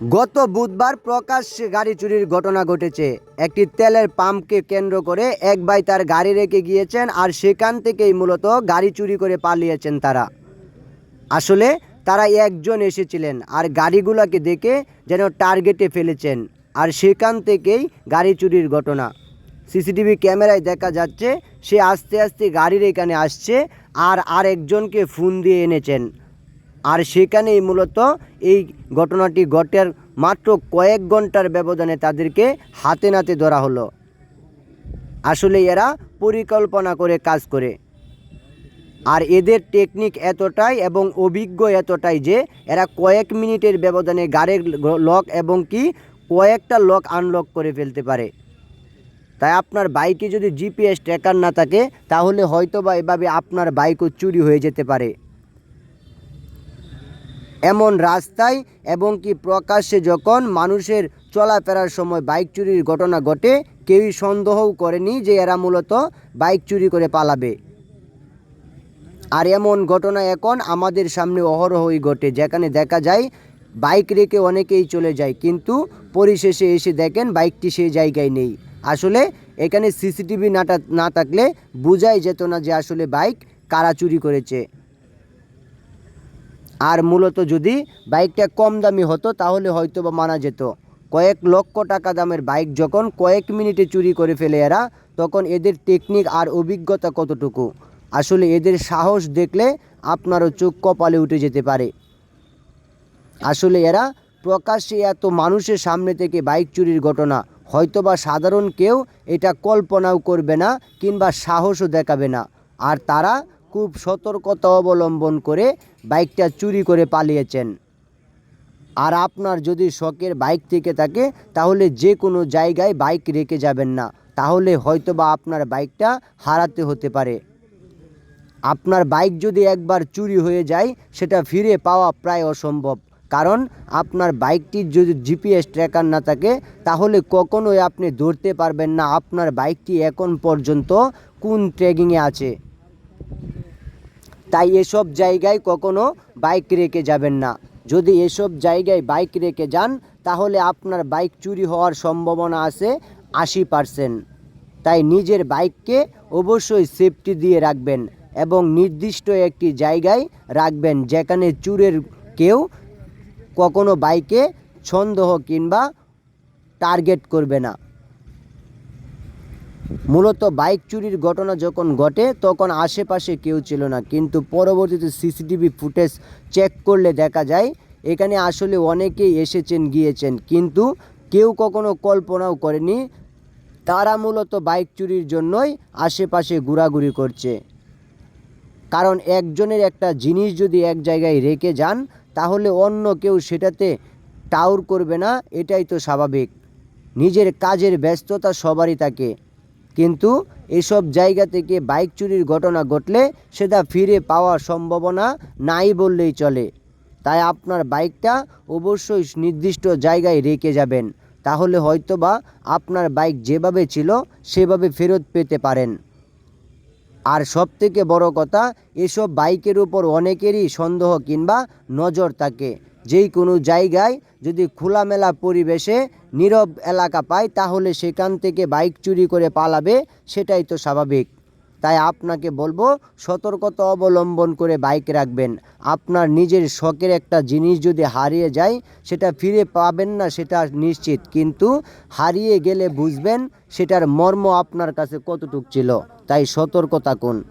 গত বুধবার প্রকাশ্যে গাড়ি চুরির ঘটনা ঘটেছে। একটি তেলের পাম্পকে কেন্দ্র করে এক ভাই তার গাড়ি রেখে গিয়েছেন আর সেখান থেকেই মূলত গাড়ি চুরি করে পালিয়েছেন তারা। আসলে তারা একজন এসেছিলেন আর গাড়িগুলোকে দেখে যেন টার্গেটে ফেলেছেন আর সেখান থেকেই গাড়ি চুরির ঘটনা। সিসিটিভি ক্যামেরায় দেখা যাচ্ছে, সে আস্তে আস্তে গাড়ির এখানে আসছে আর আরেকজনকে ফোন দিয়ে এনেছেন। আর সেখানেই মূলত এই ঘটনাটি ঘটার মাত্র কয়েক ঘণ্টার ব্যবধানে তাদেরকে হাতে নাতে ধরা হলো। আসলে এরা পরিকল্পনা করে কাজ করে। আর এদের টেকনিক এতটাই এবং অভিজ্ঞ এতটাই যে এরা কয়েক মিনিটের ব্যবধানে গাড়ির লক এবং কি কয়েকটা লক আনলক করে ফেলতে পারে। তাই আপনার বাইকে যদি জিপিএস ট্র্যাকার না থাকে, তাহলে হয়তো বা এভাবে আপনার বাইকও চুরি হয়ে যেতে পারে। এমন রাস্তায় এবং কি প্রকাশ্যে যখন মানুষের চলাফেরার সময় বাইক চুরির ঘটনা ঘটে, কেউই সন্দেহও করেনি যে এরা মূলত বাইক চুরি করে পালাবে। আর এমন ঘটনা এখন আমাদের সামনে অহরহই ঘটে, যেখানে দেখা যায় বাইক রেখে অনেকেই চলে যায়, কিন্তু পরিশেষে এসে দেখেন বাইকটি সেই জায়গায় নেই। আসলে এখানে সিসিটিভি না থাকলে বোঝাই যেত না যে আসলে বাইক কারা চুরি করেছে। আর মূলত যদি বাইকটা কম দামি হতো, তাহলে হয়তো বা মানা যেত। কয়েক লক্ষ টাকা দামের বাইক যখন কয়েক মিনিটে চুরি করে ফেলে এরা, তখন এদের টেকনিক আর অভিজ্ঞতা কতটুকু? আসলে এদের সাহস দেখলে আপনারও চোখ কপালে উঠে যেতে পারে। আসলে এরা প্রকাশ্যে এত মানুষের সামনে থেকে বাইক চুরির ঘটনা, হয়তোবা সাধারণ কেউ এটা কল্পনাও করবে না কিংবা সাহসও দেখাবে না। আর তারা খুব সতর্কতা অবলম্বন করে বাইকটা চুরি করে পালিয়েছেন। আর আপনার যদি শখের বাইক থেকে থাকে, তাহলে যে কোনো জায়গায় বাইক রেখে যাবেন না। তাহলে হয়তোবা আপনার বাইকটা হারাতে হতে পারে। আপনার বাইক যদি একবার চুরি হয়ে যায়, সেটা ফিরে পাওয়া প্রায় অসম্ভব। কারণ আপনার বাইকটির যদি জিপিএস ট্র্যাকার না থাকে, তাহলে কখনোই আপনি ধরতে পারবেন না আপনার বাইকটি এখন পর্যন্ত কোন ট্র্যাকিংয়ে আছে। তাই এসব জায়গায় কখনো বাইক রেখে যাবেন না। যদি এসব জায়গায় বাইক রেখে যান, তাহলে আপনার বাইক চুরি হওয়ার সম্ভাবনা আছে আশি পারসেন্ট। তাই নিজের বাইককে অবশ্যই সেফটি দিয়ে রাখবেন এবং নির্দিষ্ট একটি জায়গায় রাখবেন যেখানে চুরের কেউ কখনো বাইকে সন্দেহ কিংবা টার্গেট করবে না। মূলত বাইক চুরির ঘটনা যখন ঘটে, তখন আশেপাশে কেউ ছিল না। কিন্তু পরবর্তীতে সিসিটিভি ফুটেজ চেক করলে দেখা যায়, এখানে আসলে অনেকেই এসেছেন, গিয়েছেন। কিন্তু কেউ কখনো কল্পনাও করেনি, তারা মূলত বাইক চুরির জন্যই আশেপাশে ঘোরাঘুরি করছে। কারণ একজনের একটা জিনিস যদি এক জায়গায় রেখে যান, তাহলে অন্য কেউ সেটাতে টাউর করবে না, এটাই তো স্বাভাবিক। নিজের কাজের ব্যস্ততা সবারই থাকে। কিন্তু এসব জায়গা থেকে বাইক চুরির ঘটনা ঘটলে সেটা ফিরে পাওয়ার সম্ভাবনা নাই বললেই চলে। তাই আপনার বাইকটা অবশ্যই নির্দিষ্ট জায়গায় রেখে যাবেন, তাহলে হয়তোবা আপনার বাইক যেভাবে ছিল সেভাবে ফেরত পেতে পারেন। আর সবথেকে বড় কথা, এসব বাইকের উপর অনেকেরই সন্দেহ কিংবা নজর থাকে। যেই কোনো জায়গায় যদি খোলামেলা পরিবেশে নীরব এলাকা পায়, তাহলে সেখান থেকে বাইক চুরি করে পালাবে, সেটাই তো স্বাভাবিক। তাই আপনাকে বলব, সতর্কতা অবলম্বন করে বাইক রাখবেন। আপনার নিজের শখের একটা জিনিস যদি হারিয়ে যায়, সেটা ফিরে পাবেন না, সেটা নিশ্চিত। কিন্তু হারিয়ে গেলে বুঝবেন, সেটার মর্ম আপনার কাছে কতটুক ছিল। তাই সতর্ক থাকুন।